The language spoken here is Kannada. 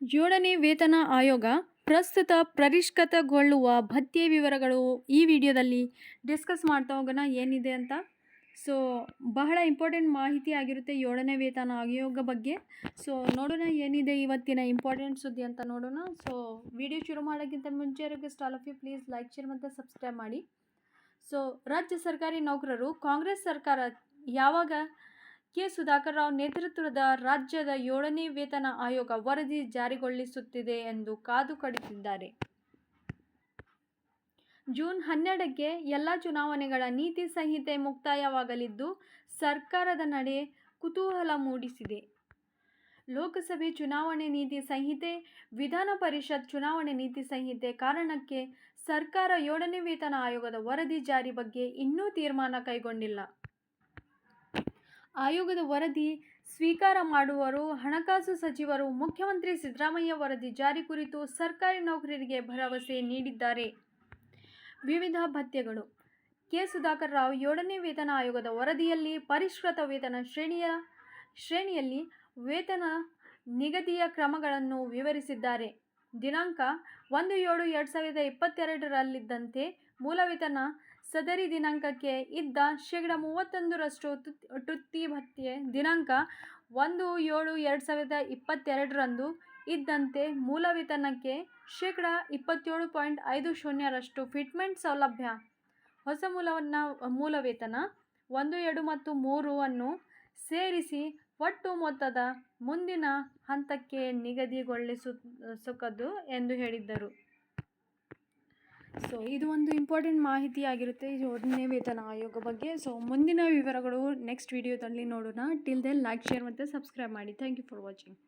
ಏಳನೇ ವೇತನ ಆಯೋಗ ಪ್ರಸ್ತುತ ಪರಿಷ್ಕೃತಗೊಳ್ಳುವ ಭತ್ಯೆ ವಿವರಗಳು ಈ ವಿಡಿಯೋದಲ್ಲಿ ಡಿಸ್ಕಸ್ ಮಾಡ್ತಾ ಹೋಗೋಣ, ಏನಿದೆ ಅಂತ. ಸೊ ಬಹಳ ಇಂಪಾರ್ಟೆಂಟ್ ಮಾಹಿತಿ ಆಗಿರುತ್ತೆ ಏಳನೇ ವೇತನ ಆಯೋಗ ಬಗ್ಗೆ. ಸೊ ನೋಡೋಣ ಏನಿದೆ ಇವತ್ತಿನ ಇಂಪಾರ್ಟೆಂಟ್ ಸುದ್ದಿ ಅಂತ ನೋಡೋಣ. ಸೊ ವಿಡಿಯೋ ಶುರು ಮಾಡೋಕ್ಕಿಂತ ಮುಂಚೆ request all of you please like share ಮತ್ತು ಸಬ್ಸ್ಕ್ರೈಬ್ ಮಾಡಿ. ಸೊ ರಾಜ್ಯ ಸರ್ಕಾರಿ ನೌಕರರು, ಕಾಂಗ್ರೆಸ್ ಸರ್ಕಾರ ಯಾವಾಗ ಕೆ. ಸುಧಾಕರ್ ರಾವ್ ನೇತೃತ್ವದ ರಾಜ್ಯದ ಏಳನೇ ವೇತನ ಆಯೋಗ ವರದಿ ಜಾರಿಗೊಳಿಸುತ್ತಿದೆ ಎಂದು ಕಾದು ಕಡಿತಿದ್ದಾರೆ. ಜೂನ್ ಹನ್ನೆರಡಕ್ಕೆ ಎಲ್ಲ ಚುನಾವಣೆಗಳ ನೀತಿ ಸಂಹಿತೆ ಮುಕ್ತಾಯವಾಗಲಿದ್ದು, ಸರ್ಕಾರದ ನಡೆ ಕುತೂಹಲ ಮೂಡಿಸಿದೆ. ಲೋಕಸಭೆ ಚುನಾವಣೆ ನೀತಿ ಸಂಹಿತೆ, ವಿಧಾನ ಪರಿಷತ್ ಚುನಾವಣೆ ನೀತಿ ಸಂಹಿತೆ ಕಾರಣಕ್ಕೆ ಸರ್ಕಾರ ಏಳನೇ ವೇತನ ಆಯೋಗದ ವರದಿ ಜಾರಿ ಬಗ್ಗೆ ಇನ್ನೂ ತೀರ್ಮಾನ ಕೈಗೊಂಡಿಲ್ಲ. ಆಯೋಗದ ವರದಿ ಸ್ವೀಕಾರ ಮಾಡುವರು ಹಣಕಾಸು ಸಚಿವರು, ಮುಖ್ಯಮಂತ್ರಿ ಸಿದ್ದರಾಮಯ್ಯ ವರದಿ ಜಾರಿ ಕುರಿತು ಸರ್ಕಾರಿ ನೌಕರರಿಗೆ ಭರವಸೆ ನೀಡಿದ್ದಾರೆ. ವಿವಿಧ ಭತ್ಯೆಗಳು. ಕೆ. ಸುಧಾಕರ್ ರಾವ್ ಏಳನೇ ವೇತನ ಆಯೋಗದ ವರದಿಯಲ್ಲಿ ಪರಿಷ್ಕೃತ ವೇತನ ಶ್ರೇಣಿಯ, ಶ್ರೇಣಿಯಲ್ಲಿ ವೇತನ ನಿಗದಿಯ ಕ್ರಮಗಳನ್ನು ವಿವರಿಸಿದ್ದಾರೆ. ದಿನಾಂಕ ಒಂದು ಏಳು ಎರಡು ಸಾವಿರದ ಇಪ್ಪತ್ತೆರಡರಲ್ಲಿದ್ದಂತೆ ಮೂಲ ವೇತನ ಸದರಿ ದಿನಾಂಕಕ್ಕೆ ಇದ್ದ ಶೇಕಡ ಮೂವತ್ತೊಂದರಷ್ಟು ತುತ್ತಿ ಭತ್ಯೆ ದಿನಾಂಕ ಒಂದು ಏಳು ಎರಡು ಸಾವಿರದ ಇಪ್ಪತ್ತೆರಡರಂದು ಇದ್ದಂತೆ ಮೂಲ ವೇತನಕ್ಕೆ ಶೇಕಡ ಇಪ್ಪತ್ತೇಳು ಪಾಯಿಂಟ್ ಐದು ಶೂನ್ಯರಷ್ಟು ಫಿಟ್ಮೆಂಟ್ ಸೌಲಭ್ಯ. ಹೊಸ ಮೂಲವನ್ನು ಮೂಲ ವೇತನ ಒಂದು, ಎರಡು ಮತ್ತು ಮೂರು ಅನ್ನು ಸೇರಿಸಿ ಒಟ್ಟು ಮೊತ್ತದ ಮುಂದಿನ ಹಂತಕ್ಕೆ ನಿಗದಿಗೊಳಿಸು ಸುಕದು ಎಂದು ಹೇಳಿದ್ದರು. ಸೊ ಇದು ಒಂದು ಇಂಪಾರ್ಟೆಂಟ್ ಮಾಹಿತಿ ಆಗಿರುತ್ತೆ. ಒಂದನೇ ವೇತನ ಆಯೋಗ ಬಗ್ಗೆ. ಸೊ ಮುಂದಿನ ವಿವರಗಳು ನೆಕ್ಸ್ಟ್ ವಿಡಿಯೋದಲ್ಲಿ ನೋಡೋಣ. ಟಿಲ್ ದೆನ್ ಲೈಕ್ ಶೇರ್ ಮತ್ತು ಸಬ್ಸ್ಕ್ರೈಬ್ ಮಾಡಿ. Thank you for watching